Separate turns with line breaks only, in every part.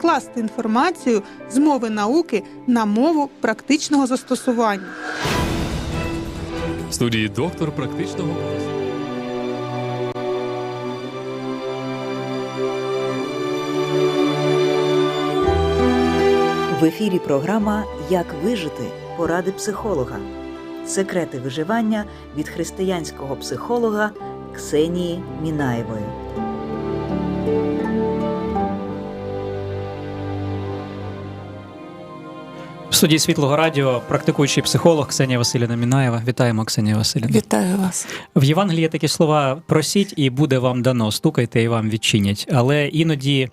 перекласти інформацію з мови науки на мову практичного застосування.
В студії доктор практичного.
В ефірі програма Як вижити поради психолога. Секрети виживання від християнського психолога Ксенії Мінаєвої.
Студії Світлого Радіо практикуючий психолог Ксенія Василівна Мінаєва. Вітаємо, Ксенія Василівна.
Вітаю вас.
В Євангелії є такі слова: просіть і буде вам дано, стукайте і вам відчинять. Але іноді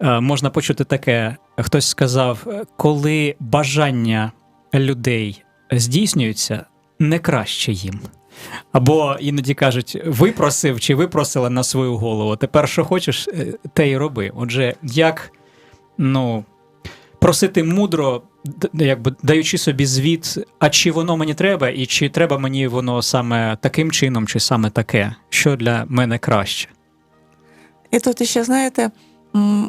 е, можна почути таке: хтось сказав, коли бажання людей здійснюються, не краще їм. Або іноді кажуть, випросив чи випросила на свою голову. Тепер що хочеш, е, те й роби. Отже, як ну, просити мудро, якби даючи собі звіт, а чи воно мені треба, і чи треба мені воно саме таким чином, чи саме таке, що для мене краще.
І тут ще знаєте,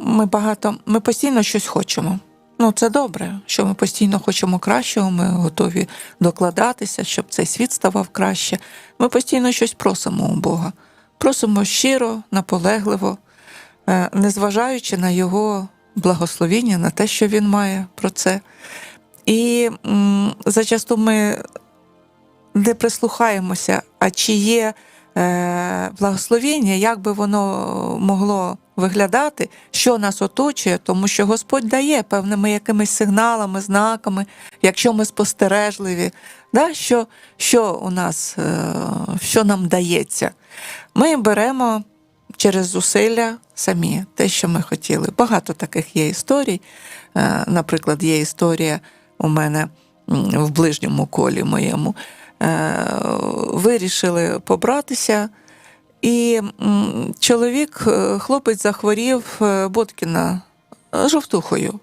ми багато, ми постійно щось хочемо. Ну, це добре, що ми постійно хочемо кращого, ми готові докладатися, щоб цей світ ставав краще. Ми постійно щось просимо у Бога. Просимо щиро, наполегливо, е, незважаючи на його благословіння, на те, що він має про це. І м, зачасту ми не прислухаємося, а чи є е, благословіння, як би воно могло виглядати, що нас оточує, тому що Господь дає певними якимись сигналами, знаками, якщо ми спостережливі, да, що, що у нас, е, що нам дається. Ми беремо через зусилля самі те, що ми хотіли. Багато таких є історій. Е, Наприклад, є історія у мене в ближньому колі моєму. Е, Вирішили побратися, і чоловік, е, хлопець захворів Боткіна жовтухою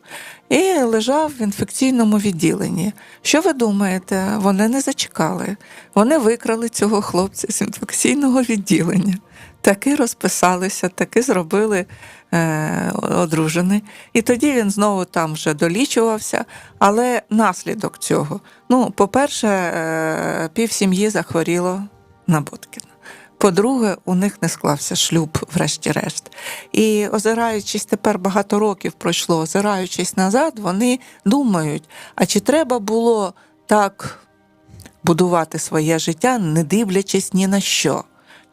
і лежав в інфекційному відділенні. Що ви думаєте? Вони не зачекали. Вони викрали цього хлопця з інфекційного відділення. Таки розписалися, таки зробили е, одружений. І тоді він знову там вже долічувався. Але наслідок цього: ну, по-перше, е, пів сім'ї захворіло на Боткіна. По-друге, у них не склався шлюб, врешті-решт. І озираючись тепер багато років пройшло, озираючись назад, вони думають: а чи треба було так будувати своє життя, не дивлячись ні на що?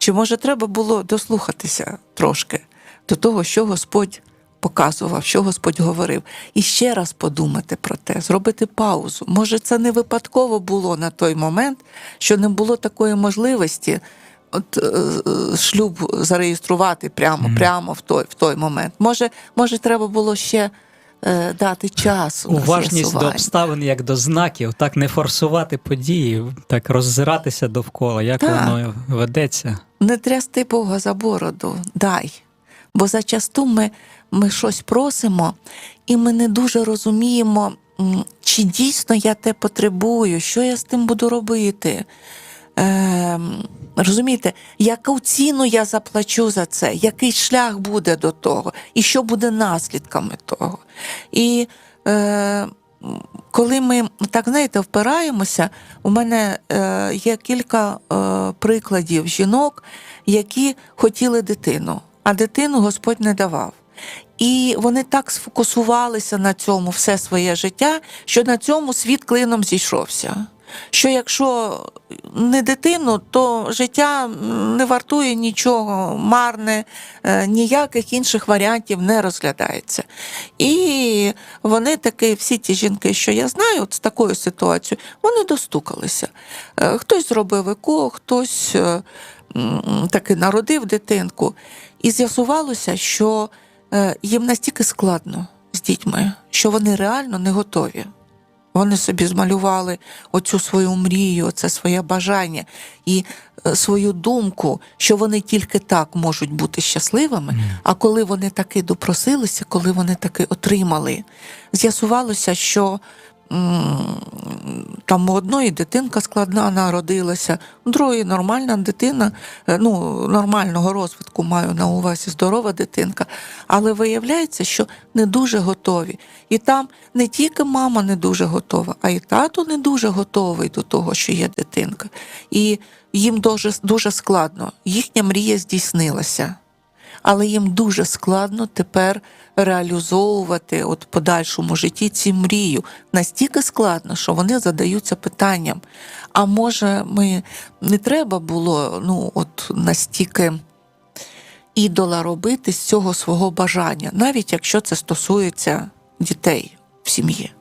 Чи може треба було дослухатися трошки до того, що Господь показував, що Господь говорив, і ще раз подумати про те, зробити паузу. Може, це не випадково було на той момент, що не було такої можливості. От е, е, шлюб зареєструвати прямо,
Мгм.
прямо в той, в той момент. Може, може, треба було ще дати час.
Уважність до обставин як до знаків, так не форсувати події, так роззиратися довкола, як
Так.
воно ведеться.
не трясти Бога за бороду, дай. Бо зачасту ми, ми щось просимо, і ми не дуже розуміємо, чи дійсно я те потребую, що я з тим буду робити. Ем, розумієте, яку ціну я заплачу за це, який шлях буде до того, і що буде наслідками того. І е, коли ми так знаєте, впираємося, у мене е, є кілька е, прикладів жінок, які хотіли дитину, а дитину Господь не давав. І вони так сфокусувалися на цьому все своє життя, що на цьому світ клином зійшовся. Що якщо не дитину, то життя не вартує нічого, марне, е, ніяких інших варіантів не розглядається. І вони таки, всі ті жінки, що я знаю, от з такою ситуацією, вони достукалися. Е, Хтось зробив ЕКО, хтось е, таки народив дитинку. І з'ясувалося, що їм настільки складно з дітьми, що вони реально не готові. Вони собі змалювали оцю свою мрію, це своє бажання і е, свою думку, що вони тільки так можуть бути щасливими. А коли вони таки допросилися, коли вони таки отримали, з'ясувалося, що там у одної дитинка складна народилася, у другої нормальна дитина, е, ну, нормального розвитку маю на увазі, здорова дитинка. Але виявляється, що не дуже готові. І там не тільки мама не дуже готова, а й тато не дуже готовий до того, що є дитинка. І їм дуже, дуже складно. Їхня мрія здійснилася. Але їм дуже складно тепер реалізовувати от подальшому житті ці мрію. Настільки складно, що вони задаються питанням: а може, ми не треба було ну, от настільки ідола робити з цього свого бажання, навіть якщо це стосується дітей в сім'ї.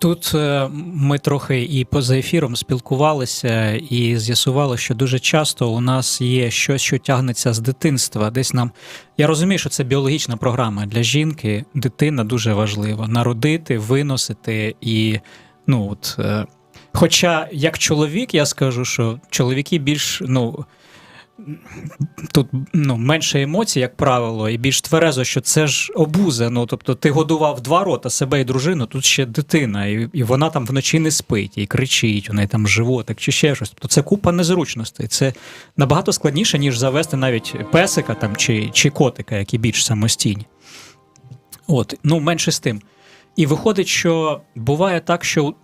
Тут е, ми трохи і поза ефіром спілкувалися і з'ясували, що дуже часто у нас є щось, що тягнеться з дитинства. Десь нам я розумію, що це біологічна програма для жінки. Дитина дуже важлива. Народити, виносити і ну от. Е, Хоча як чоловік, я скажу, що чоловіки більш ну. Тут ну, менше емоцій, як правило, і більш тверезо, що це ж обуза. Ну, тобто, ти годував два рота себе і дружину, тут ще дитина, і, і вона там вночі не спить, і кричить, у неї там животик чи ще щось. Тобто це купа незручностей. Це набагато складніше, ніж завести навіть песика там, чи, чи котика, які більш самостійні. От, ну, менше з тим. І виходить, що буває так, що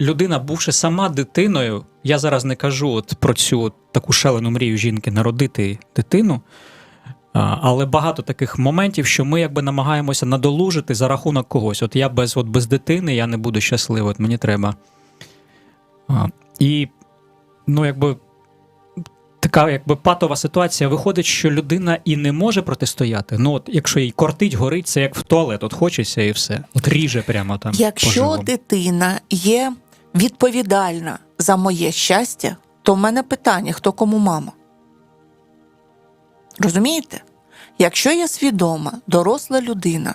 людина, бувши сама дитиною, я зараз не кажу от про цю от таку шалену мрію жінки народити дитину. Але багато таких моментів, що ми якби намагаємося надолужити за рахунок когось. От я без, от без дитини я не буду щасливий, от мені треба. А, І ну, якби така якби патова ситуація. Виходить, що людина і не може протистояти. Ну, от якщо їй кортить, горить, це як в туалет, от хочеться і все. От ріже прямо там.
Якщо
по-живому.
дитина є відповідальна за моє щастя, то в мене питання: хто кому мама? Розумієте? Якщо я свідома, доросла людина,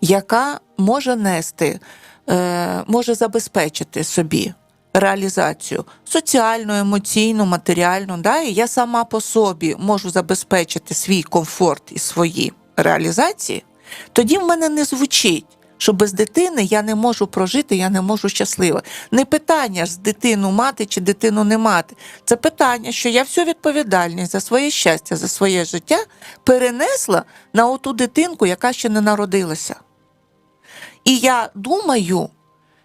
яка може нести, е, може забезпечити собі реалізацію соціальну, емоційну, матеріальну, да, і я сама по собі можу забезпечити свій комфорт і свої реалізації, тоді в мене не звучить, що без дитини я не можу прожити, я не можу щаслива. Не питання з дитину мати чи дитину не мати. Це питання, що я всю відповідальність за своє щастя, за своє життя перенесла на оту дитинку, яка ще не народилася. І я думаю,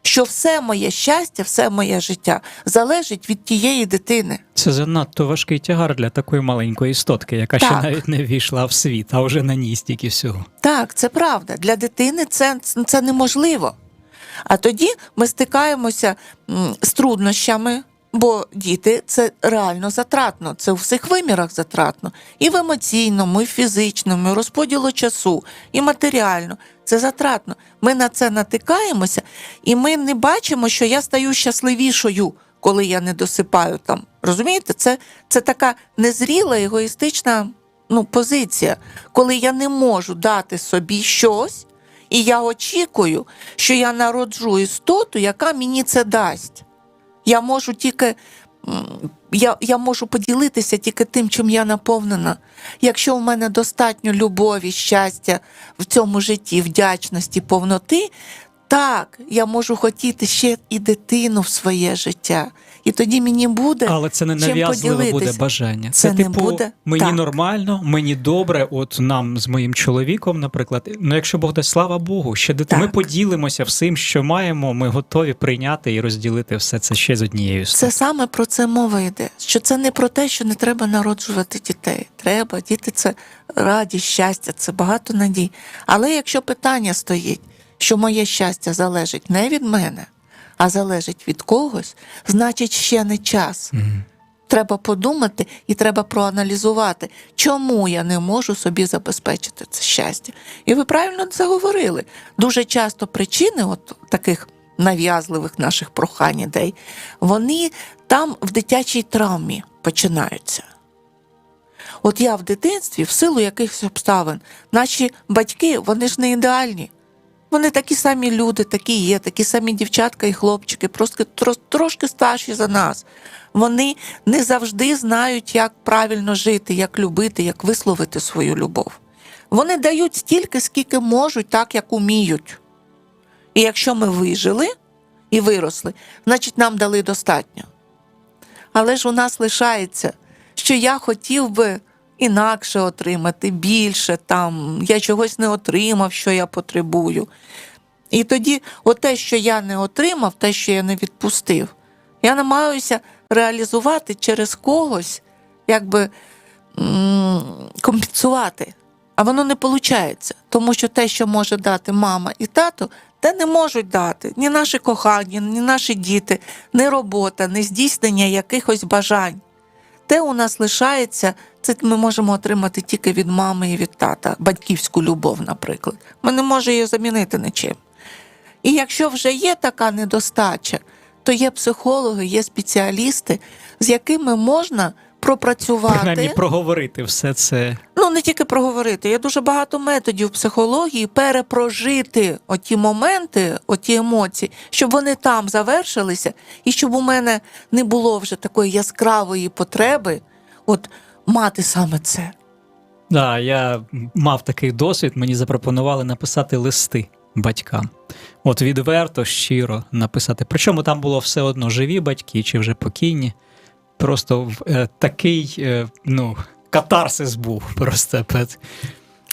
що все моє щастя, все моє життя залежить від тієї дитини.
Це занадто важкий тягар для такої маленької істотки, яка ще навіть не війшла в світ, а вже на ній стільки всього.
Так, це правда. Для дитини це, це неможливо. А тоді ми стикаємося з труднощами, бо діти це реально затратно. Це у всіх вимірах затратно. І в емоційному, і в фізичному, і розподілу часу, і матеріально. Це затратно. Ми на це натикаємося, і ми не бачимо, що я стаю щасливішою, коли я не досипаю там. Розумієте, це, це така незріла, егоїстична ну, позиція, коли я не можу дати собі щось, і я очікую, що я народжу істоту, яка мені це дасть. Я можу тільки. Я, я можу поділитися тільки тим, чим я наповнена. Якщо в мене достатньо любові, щастя в цьому житті, вдячності, повноти, так, я можу хотіти ще і дитину в своє життя. І тоді мені буде
Але це не нав'язливе буде бажання. Це,
Це не
типу,
буде
мені
так.
нормально, мені добре. От нам з моїм чоловіком, наприклад. Ну, якщо Бог дасть, слава Богу, ще дити... ми поділимося всім, що маємо. Ми готові прийняти і розділити все це ще з однією
Це саме про це мова йде. Що це не про те, що не треба народжувати дітей. Треба, діти це радість, щастя, це багато надій. Але якщо питання стоїть, що моє щастя залежить не від мене, а залежить від когось, значить ще не час.
Мгм.
Треба подумати і треба проаналізувати, чому я не можу собі забезпечити це щастя. І ви правильно це говорили. Дуже часто причини от таких нав'язливих наших прохань ідей, вони там в дитячій травмі починаються. От я в дитинстві, в силу якихось обставин, наші батьки, вони ж не ідеальні. Вони такі самі люди, такі є, такі самі дівчатка і хлопчики, просто тро- трошки старші за нас. Вони не завжди знають, як правильно жити, як любити, як висловити свою любов. Вони дають стільки, скільки можуть, так як уміють. І якщо ми вижили, і виросли, значить, нам дали достатньо. Але ж у нас лишається, що я хотів би інакше отримати, більше там, я чогось не отримав, що я потребую. І тоді, те, що я не отримав, те, що я не відпустив, я намагаюся реалізувати через когось, якби компенсувати. А воно не виходить, тому що те, що може дати мама і тато, те не можуть дати ні наші кохані, ні наші діти, ні робота, ні здійснення якихось бажань. Те у нас лишається, це ми можемо отримати тільки від мами і від тата, батьківську любов, наприклад. Ми не можемо її замінити нічим. І якщо вже є така недостача, то є психологи, є спеціалісти, з якими можна пропрацювати.
Принаймні проговорити все це.
Ну, не тільки проговорити. Є дуже багато методів психології перепрожити оті моменти, оті емоції, щоб вони там завершилися, і щоб у мене не було вже такої яскравої потреби от мати саме це.
Да, я мав такий досвід, мені запропонували написати листи батькам. От відверто, щиро написати. Причому там було все одно живі батьки чи вже покійні. Просто в- е, такий, е, ну, катарсис був просто.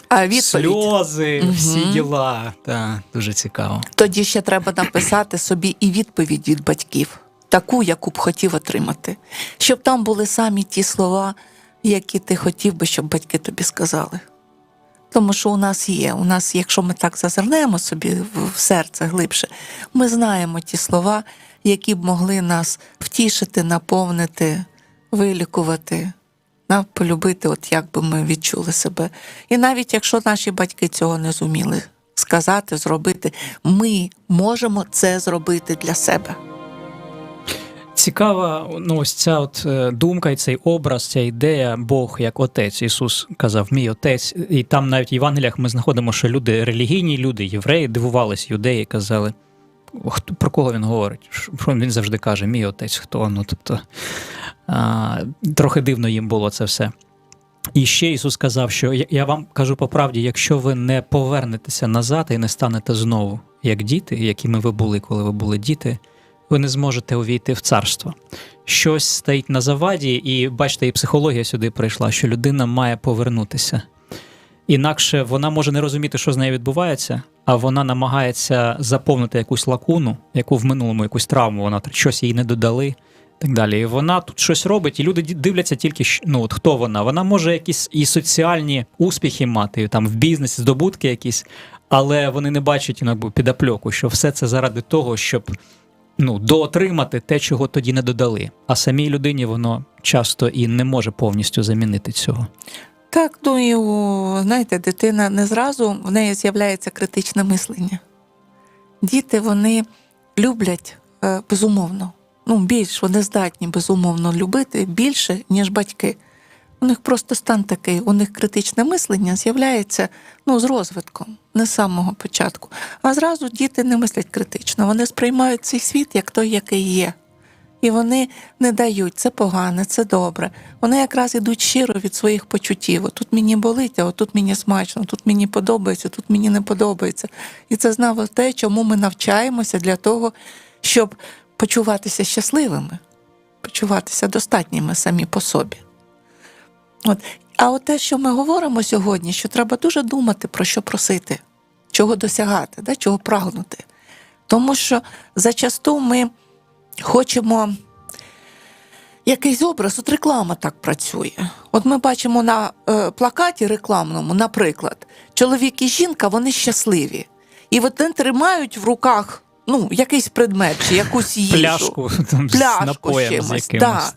А відповідь
Сльози,
Мгм.
всі діла. Та, дуже цікаво.
тоді ще треба написати собі і відповідь від батьків, таку, яку б хотів отримати, щоб там були самі ті слова, які ти хотів би, щоб батьки тобі сказали. Тому що у нас є, у нас, якщо ми так зазирнемо собі в серце глибше, ми знаємо ті слова, які б могли нас втішити, наповнити, вилікувати, на, полюбити, от як би ми відчули себе. І навіть якщо наші батьки цього не зуміли сказати, зробити, ми можемо це зробити для себе.
Цікава, ну ось ця от е, думка і цей образ, ця ідея, Бог як отець. Ісус казав, мій отець. І там навіть в Євангеліях ми знаходимо, що люди, релігійні люди, євреї, дивувались, юдеї, казали, про кого він говорить? Що він завжди каже, мій отець, хто? Ну, тобто, а, трохи дивно їм було це все. І ще Ісус сказав, що я- я вам кажу по правді, якщо ви не повернетеся назад і не станете знову як діти, якими ви були, коли ви були діти, ви не зможете увійти в царство. Щось стоїть на заваді, і бачите, і психологія сюди прийшла, що людина має повернутися. Інакше вона може не розуміти, що з нею відбувається, а вона намагається заповнити якусь лакуну, яку в минулому якусь травму вона щось їй не додали. Так далі. І вона тут щось робить, і люди дивляться тільки, ну, от хто вона. Вона може якісь і соціальні успіхи мати, там в бізнесі, здобутки якісь, але вони не бачать ну, якби, підопльоку, що все це заради того, щоб ну, доотримати те, чого тоді не додали. А самій людині воно часто і не може повністю замінити цього.
Так, ну знаєте, дитина не зразу в неї з'являється критичне мислення. Діти вони люблять е, безумовно. Ну, більш вони здатні безумовно любити більше, ніж батьки. У них просто стан такий, у них критичне мислення з'являється ну, з розвитком, не з самого початку. А зразу діти не мислять критично. Вони сприймають цей світ як той, який є. І вони не дають це погане, це добре. Вони якраз ідуть щиро від своїх почуттів. Отут мені болить, а отут мені смачно, тут мені подобається, тут мені не подобається. І це знову те, чому ми навчаємося для того, щоб почуватися щасливими, почуватися достатніми самі по собі. От. А от те, що ми говоримо сьогодні, що треба дуже думати про що просити, чого досягати, да, чого прагнути. Тому що зачасту ми хочемо якийсь образ, от реклама так працює. От ми бачимо на е, плакаті рекламному, наприклад, чоловік і жінка вони щасливі. І вони тримають в руках ну, якийсь предмет чи якусь їжу.
Пляшку там, з
Пляшку
напоєм
з
з
чимось.
якимось.
Да.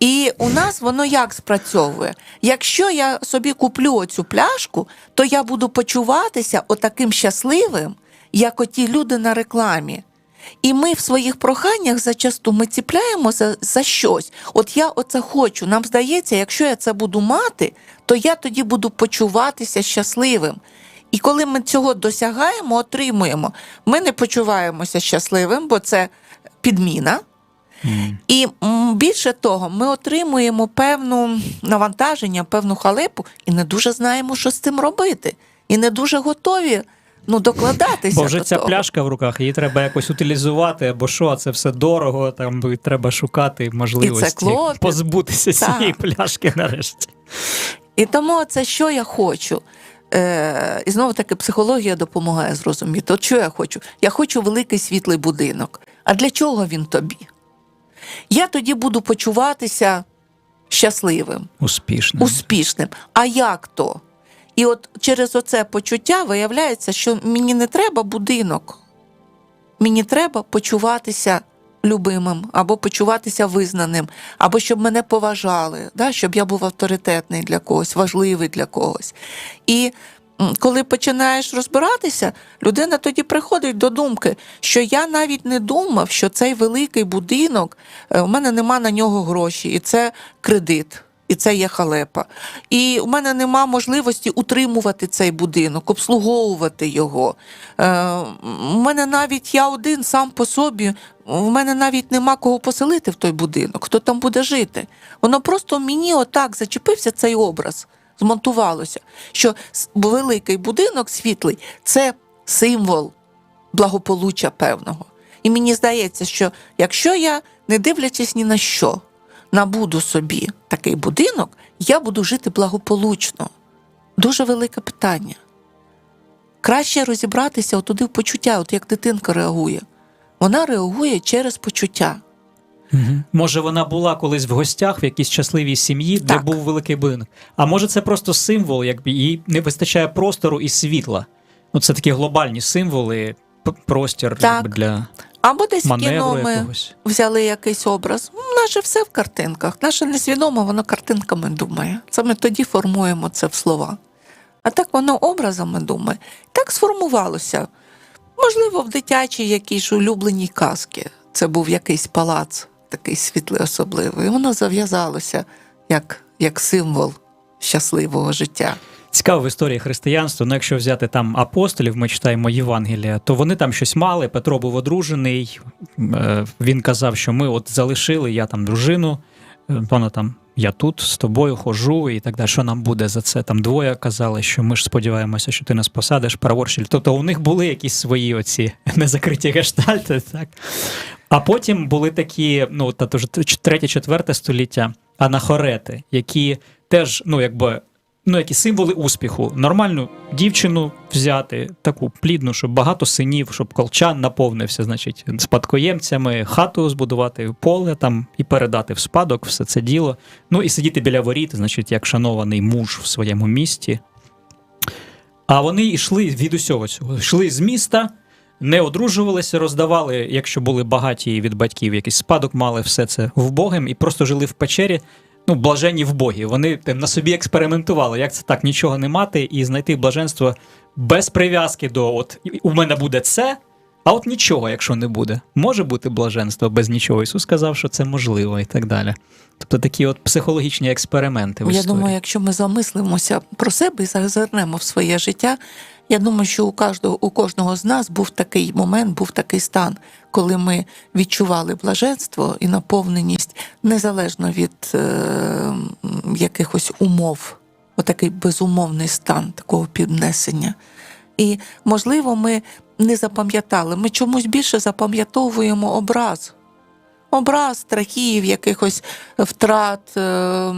І у нас воно як спрацьовує? Якщо я собі куплю оцю пляшку, то я буду почуватися отаким щасливим, як оті люди на рекламі. І ми в своїх проханнях зачасту ми ціпляємо за, за щось. От я оце хочу. Нам здається, якщо я це буду мати, то я тоді буду почуватися щасливим. І коли ми цього досягаємо, отримуємо, ми не почуваємося щасливим, бо це підміна.
М.
І більше того, ми отримуємо певну навантаження, певну халепу, і не дуже знаємо, що з цим робити. І не дуже готові ну, докладатися.
Бо вже
до
ця
того.
пляшка в руках, її треба якось утилізувати, або що, а це все дорого, там треба шукати можливості
клопіт.
позбутися
Так.
цієї пляшки нарешті.
І тому це що я хочу. Е, і знову таки психологія допомагає зрозуміти. От що я хочу? Я хочу великий світлий будинок. А для чого він тобі? Я тоді буду почуватися щасливим,
Успішно.
успішним. А як то? І от через оце почуття виявляється, що мені не треба будинок, мені треба почуватися любимим, або почуватися визнаним, або щоб мене поважали, да? щоб я був авторитетний для когось, важливий для когось. І коли починаєш розбиратися, людина тоді приходить до думки, що я навіть не думав, що цей великий будинок, е, у мене нема на нього гроші, і це кредит. І це є халепа. І у мене нема можливості утримувати цей будинок, обслуговувати його. Е, у мене навіть я один сам по собі, у мене навіть нема кого поселити в той будинок, хто там буде жити. Воно просто мені отак зачепився цей образ, змонтувалося, що великий будинок світлий це символ благополуччя певного. І мені здається, що якщо я, не дивлячись ні на що, набуду собі такий будинок, я буду жити благополучно. Дуже велике питання. Краще розібратися отуди в почуття, от як дитинка реагує. Вона реагує через почуття.
Угу. Може, вона була колись в гостях в якійсь щасливій сім'ї, де був великий будинок. А може, це просто символ, якби їй не вистачає простору і світла. Ну, це такі глобальні символи, простір
Так.
якби, для
Або десь в кіно ми
якогось.
взяли якийсь образ. Ну, Наше все в картинках. Наше несвідомо, воно картинками думає. Ми тоді формуємо це в слова. А так воно образами думає. Так сформувалося. Можливо, в дитячій якійсь улюбленій казки. Це був якийсь палац, такий світлий особливий. І воно зав'язалося як, як символ щасливого життя.
Цікаво в історії християнства. Ну, якщо взяти там апостолів, ми читаємо Євангелія, то вони там щось мали. Петро був одружений. е, Він казав, що ми от залишили, я там дружину, е, вона там. Я тут з тобою хожу і так далі. Що нам буде за це? Там двоє казали, що ми ж сподіваємося, що ти нас посадиш, праворщик. Тобто у них були якісь свої оці незакриті гештальти, так. А потім були такі, ну, та вже третє-четверте століття, анахорети, які теж, ну, якби ну, які символи успіху. Нормальну дівчину взяти, таку плідну, щоб багато синів, щоб колчан наповнився, значить, спадкоємцями, хату збудувати, поле там і передати в спадок все це діло. Ну і сидіти біля воріт, значить, як шанований муж в своєму місті. А вони йшли від усього цього. Йшли з міста, не одружувалися, роздавали, якщо були багаті від батьків, якийсь спадок мали все це вбогим і просто жили в печері. Ну, блаженні в Богі. Вони там, на собі експериментували, як це так нічого не мати і знайти блаженство без прив'язки до от у мене буде це, а от нічого, якщо не буде. Може бути блаженство без нічого. Ісус сказав, що це можливо і так далі. Тобто такі от психологічні експерименти. В
Я
історії.
думаю, якщо ми замислимося про себе і зазирнемо в своє життя, я думаю, що у кожного, у кожного з нас був такий момент, був такий стан, коли ми відчували блаженство і наповненість незалежно від е, якихось умов, отакий безумовний стан такого піднесення. І, можливо, ми не запам'ятали, ми чомусь більше запам'ятовуємо образ. Образ страхів, якихось втрат, е,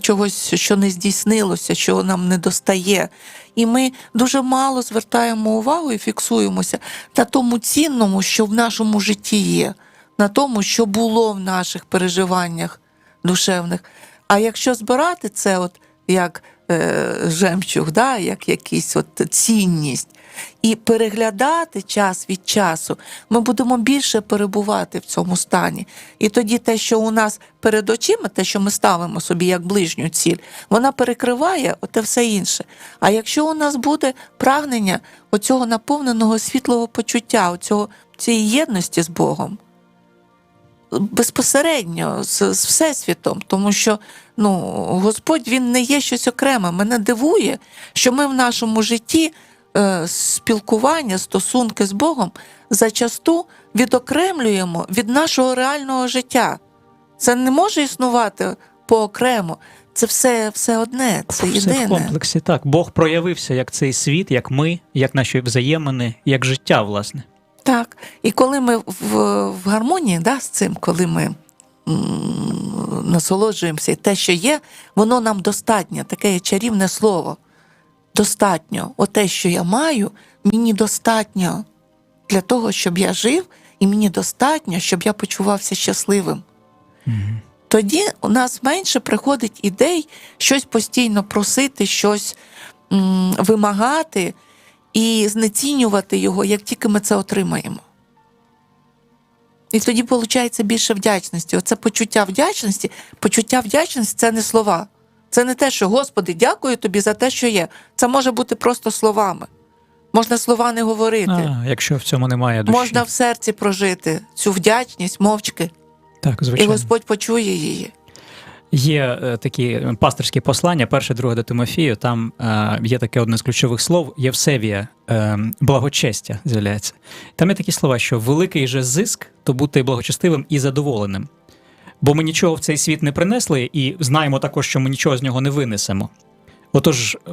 чогось, що не здійснилося, що нам не достає. І ми дуже мало звертаємо увагу і фіксуємося на тому цінному, що в нашому житті є, на тому, що було в наших переживаннях душевних. А якщо збирати це, от як е, жемчуг, да, як якийсь от цінність, і переглядати час від часу, ми будемо більше перебувати в цьому стані. І тоді те, що у нас перед очима, те, що ми ставимо собі як ближню ціль, вона перекриває оте все інше. А якщо у нас буде прагнення оцього наповненого світлого почуття, оцього, цієї єдності з Богом, безпосередньо з, з Всесвітом, тому що ну, Господь він не є щось окреме. Мене дивує, що ми в нашому житті спілкування, стосунки з Богом зачасту відокремлюємо від нашого реального життя. Це не може існувати поокремо. це все, все одне, це
Все в комплексі, так. Бог проявився як цей світ, як ми, як наші взаємини, як життя, власне.
Так. І коли ми в, в гармонії да, з цим, коли ми м, насолоджуємося, і те, що є, воно нам достатньо, таке чарівне слово. Достатньо. Оте, що я маю, мені достатньо для того, щоб я жив, і мені достатньо, щоб я почувався щасливим. Тоді у нас менше приходить ідей щось постійно просити, щось м, вимагати і знецінювати його, як тільки ми це отримаємо. І тоді виходить більше вдячності. Оце почуття вдячності. Почуття вдячності це не слова. Це не те, що Господи, дякую тобі за те, що є. Це може бути просто словами. Можна слова не говорити.
А, якщо в цьому немає душі.
Можна в серці прожити цю вдячність мовчки,
Так,
і
звичайно.
Господь почує її.
Є е, такі пасторські послання, перше, друге до Тимофію. Там е, є таке одне з ключових слов Євсевія, е, благочестя з'являється. Там є такі слова, що великий же зиск то бути благочестивим і задоволеним. Бо ми нічого в цей світ не принесли, і знаємо також, що ми нічого з нього не винесемо. Отож, е,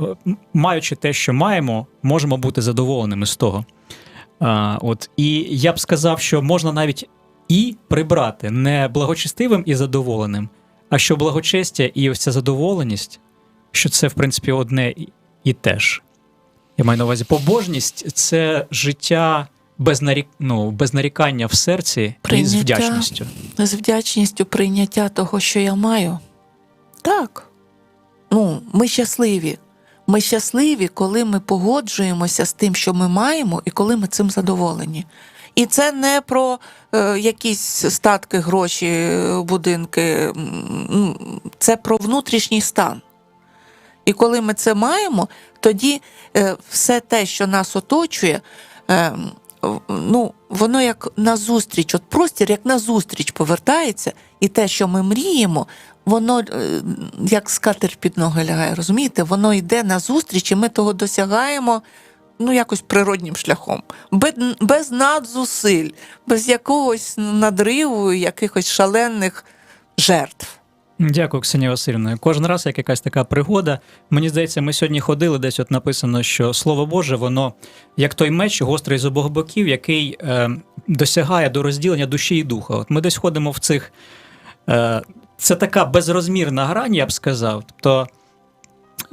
маючи те, що маємо, можемо бути задоволеними з того. А, от, і я б сказав, що можна навіть і прибрати не благочестивим і задоволеним, а що благочестя і ось ця задоволеність, що це, в принципі, одне і- те ж. Я маю на увазі, побожність це життя без, нарік... ну, без нарікання в серці і з вдячністю.
з вдячністю прийняття того, що я маю. Так. Ну, ми щасливі. Ми щасливі, коли ми погоджуємося з тим, що ми маємо, і коли ми цим задоволені. І це не про е, якісь статки, гроші, е, будинки, це про внутрішній стан. І коли ми це маємо, тоді е, все те, що нас оточує, е, ну, воно як назустріч, от простір як назустріч повертається, і те, що ми мріємо, воно е, як скатер під ноги лягає, розумієте? Воно йде назустріч, і ми того досягаємо ну, якось природнім шляхом, без, без надзусиль, без якогось надриву, якихось шалених жертв.
Дякую, Ксенія Васильівна. Кожен раз як якась така пригода. Мені здається, ми сьогодні ходили, десь от написано, що Слово Боже, воно як той меч, гострий з обох боків, який е, досягає до розділення душі і духа. От ми десь ходимо в цих. Е, це така безрозмірна грань, я б сказав. Тобто.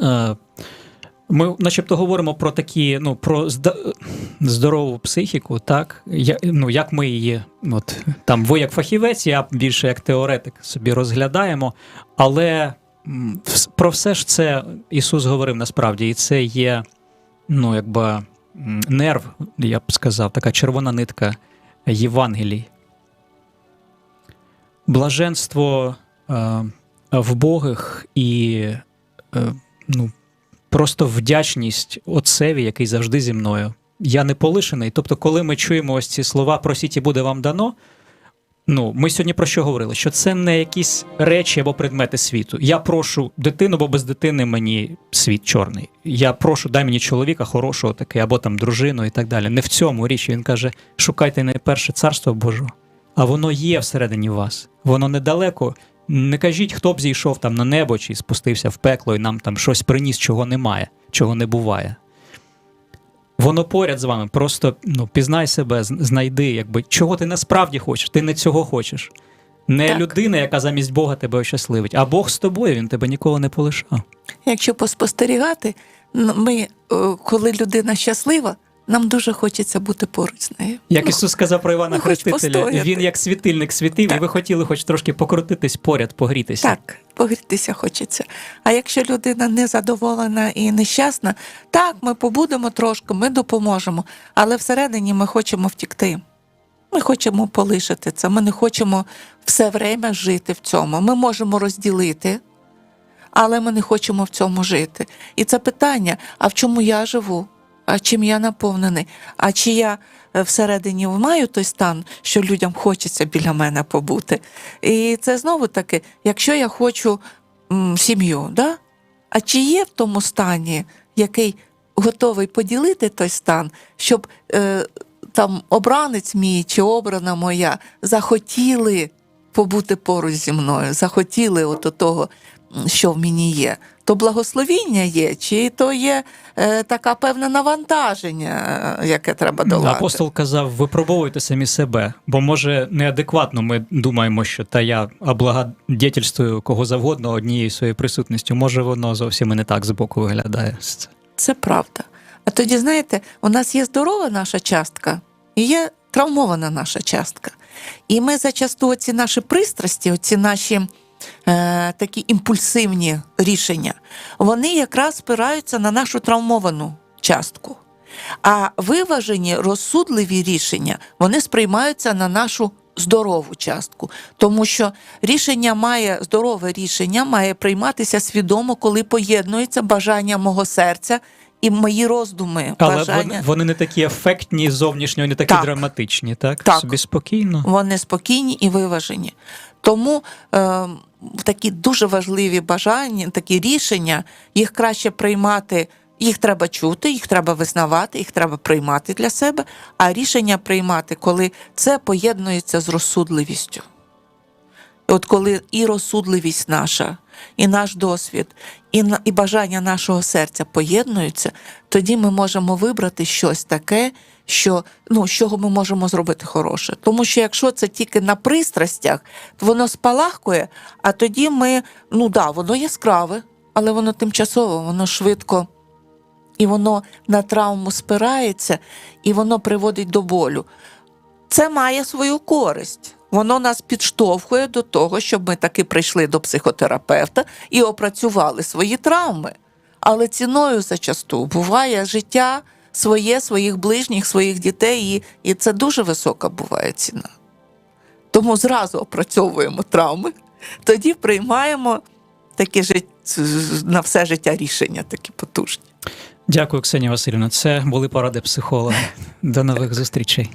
Е, ми, начебто, говоримо про такі, ну, про здорову психіку, так? Я, ну, як ми її, от там ви як фахівець, я більше як теоретик собі розглядаємо, але про все ж це Ісус говорив насправді, і це є, ну, якби нерв, я б сказав, така червона нитка Євангелій. Блаженство е, вбогих і е, ну, просто вдячність Отцеві, який завжди зі мною. Я не полишений. Тобто, коли ми чуємо ось ці слова просіть і буде вам дано. Ну, ми сьогодні про що говорили? Що це не якісь речі або предмети світу. Я прошу дитину, бо без дитини мені світ чорний. Я прошу, дай мені чоловіка хорошого таке, або там дружину і так далі. Не в цьому річ. Він каже: шукайте найперше царство Божого, а воно є всередині вас. Воно недалеко. Не кажіть, хто б зійшов там на небо чи спустився в пекло і нам там щось приніс, чого немає, чого не буває. Воно поряд з вами. Просто ну, пізнай себе, знайди, якби чого ти насправді хочеш. Ти не цього хочеш. Не
Так.
людина, яка замість Бога тебе щасливить, а Бог з тобою, він тебе ніколи не полишав.
Якщо поспостерігати, ми, е, коли людина щаслива, нам дуже хочеться бути поруч з нею.
Як
Ну,
Ісус сказав про Івана
ну,
Хрестителя, він як світильник світив, і ви хотіли хоч трошки покрутитись поряд, погрітися.
Так, погрітися хочеться. А якщо людина незадоволена і нещасна, так, ми побудемо трошки, ми допоможемо, але всередині ми хочемо втікти. Ми хочемо полишити це, ми не хочемо все время жити в цьому. Ми можемо розділити, але ми не хочемо в цьому жити. І це питання: а в чому я живу? А чим я наповнений? А чи я е, всередині маю той стан, що людям хочеться біля мене побути? І це знову таки, якщо я хочу сім'ю, да? а чи є в тому стані, який готовий поділити той стан, щоб е, там обранець мій чи обрана моя захотіли побути поруч зі мною, захотіли от того що в мені є, то благословіння є, чи то є е, така певне навантаження, е, яке треба долати.
Апостол казав: випробовуйте самі себе, бо може неадекватно ми думаємо, що та я облагодетельствую кого завгодно однією своєю присутністю. Може, воно зовсім і не так збоку виглядає.
Це правда. А тоді, знаєте, у нас є здорова наша частка і є травмована наша частка. І ми зачасту ці наші пристрасті, оці наші е, такі імпульсивні рішення, вони якраз спираються на нашу травмовану частку. А виважені, розсудливі рішення вони сприймаються на нашу здорову частку, тому що рішення має здорове рішення має прийматися свідомо, коли поєднується бажання мого серця і мої роздуми.
Але
бажання.
вони, вони не такі ефектні зовнішньо, не такі
Так.
драматичні, так?
Так.
Собі спокійно.
Вони спокійні і виважені. Тому е, такі дуже важливі бажання, такі рішення, їх краще приймати. Їх треба чути, їх треба визнавати, їх треба приймати для себе, а рішення приймати, коли це поєднується з розсудливістю. От коли і розсудливість наша, і наш досвід, і, і бажання нашого серця поєднуються, тоді ми можемо вибрати щось таке, що, ну, з чого ми можемо зробити хороше. Тому що якщо це тільки на пристрастях, то воно спалахкує, а тоді ми, ну да, воно яскраве, але воно тимчасово, воно швидко. І воно на травму спирається, і воно приводить до болю. Це має свою користь. Воно нас підштовхує до того, щоб ми таки прийшли до психотерапевта і опрацювали свої травми. Але ціною зачасту буває життя своє, своїх ближніх, своїх дітей, і, і це дуже висока буває ціна. Тому зразу опрацьовуємо травми, тоді приймаємо такі жит... на все життя рішення, такі потужні.
Дякую, Ксенія Васильівна. Це були поради психолога. До нових зустрічей.